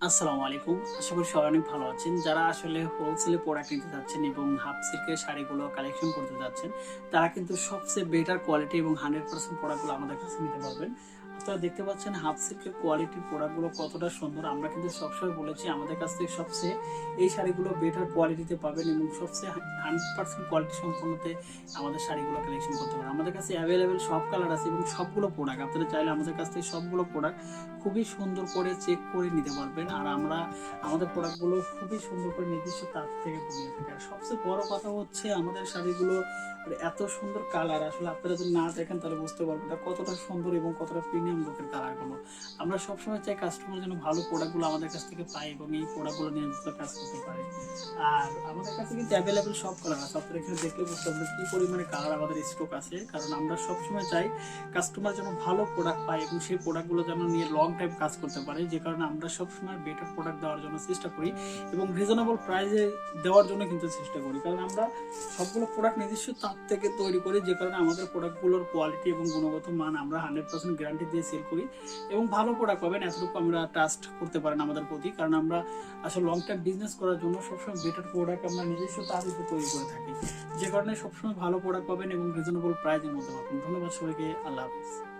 আসসালামু আলাইকুম। আশা করি সবাই অনেক ভালো আছেন। যারা আসলে হোলসেলে প্রোডাক্ট নিতে যাচ্ছেন এবং হাফ সিল্কের শাড়িগুলো কালেকশন করতে যাচ্ছেন, তারা কিন্তু সবচেয়ে বেটার কোয়ালিটি এবং হান্ড্রেড পার্সেন্ট প্রোডাক্টগুলো আমাদের কাছে নিতে পারবেন। আপনারা দেখতে পাচ্ছেন, হাফ সিল্কের কোয়ালিটির প্রোডাক্টগুলো কতটা সুন্দর। আমরা কিন্তু সবসময় বলেছি, আমাদের কাছ থেকে সবচেয়ে এই শাড়িগুলো বেটার কোয়ালিটিতে পাবেন এবং সবচেয়ে হান্ড্রেড পার্সেন্ট কোয়ালিটি সম্পন্নতে আমাদের শাড়িগুলো কালেকশন করতে পারেন আমাদের কাছে অ্যাভেলেবেল সব কালার আছে এবং সবগুলো প্রোডাক্ট আপনারা চাইলে আমাদের কাছ থেকে সবগুলো প্রোডাক্ট খুবই সুন্দর করে চেক করে নিতে পারবেন। আর আমরা, আমাদের প্রোডাক্টগুলো খুবই সুন্দর করে নির্দিষ্ট তার থেকে বানিয়ে থাকি। আর সবচেয়ে বড় কথা হচ্ছে, আমাদের শাড়িগুলো এত সুন্দর কালার আসলে আপনারা যদি না দেখেন তাহলে বুঝতে পারবেন কতটা সুন্দর এবং কতটা প্রিমিয়াম লুকের কালারগুলো আমরা সবসময় চাই কাস্টমার যেন ভালো প্রোডাক্টগুলো আমাদের কাছ থেকে পায় এবং এই প্রোডাক্টগুলো নিয়ে কাজ করতে পারে। আর আমাদের কাছে কিন্তু অ্যাভেলেবেল সব কালার আছে। আপনারা এখানে দেখলে বুঝতে পারবেন কি পরিমাণে কালার আমাদের স্টক আছে। কারণ আমরা সবসময় চাই কাস্টমার যেন ভালো প্রোডাক্ট পায় এবং সেই প্রোডাক্টগুলো যেন নিয়ে লং টাইম কাজ করতে পারে। যে কারণে আমরা সবসময় বেটার প্রোডাক্ট দেওয়ার জন্য চেষ্টা করি এবং রিজনেবল প্রাইসে দেওয়ার জন্য কিন্তু চেষ্টা করি। কারণ আমরা সবগুলো প্রোডাক্ট নিজস্ব তাপ থেকে তৈরি করি। যে কারণে আমাদের প্রোডাক্টগুলোর কোয়ালিটি এবং গুণগত মান আমরা হান্ড্রেড পার্সেন্ট গ্যারান্টি দিয়ে সেল করি এবং ভালো প্রোডাক্ট পাবেন, এতটুকু আমরা ট্রাস্ট করতে পারেন আমাদের প্রতি। কারণ আমরা আসলে লং টার্ম বিজনেস করার জন্য সবসময় বেটার প্রোডাক্ট আমরা নিজস্ব তারিখে তৈরি করে থাকি। যে কারণে সবসময় ভালো প্রোডাক্ট পাবেন এবং রিজনেবল প্রাইজের মধ্যে পাবেন। ধন্যবাদ সবাইকে। আল্লাহ হাফিজ।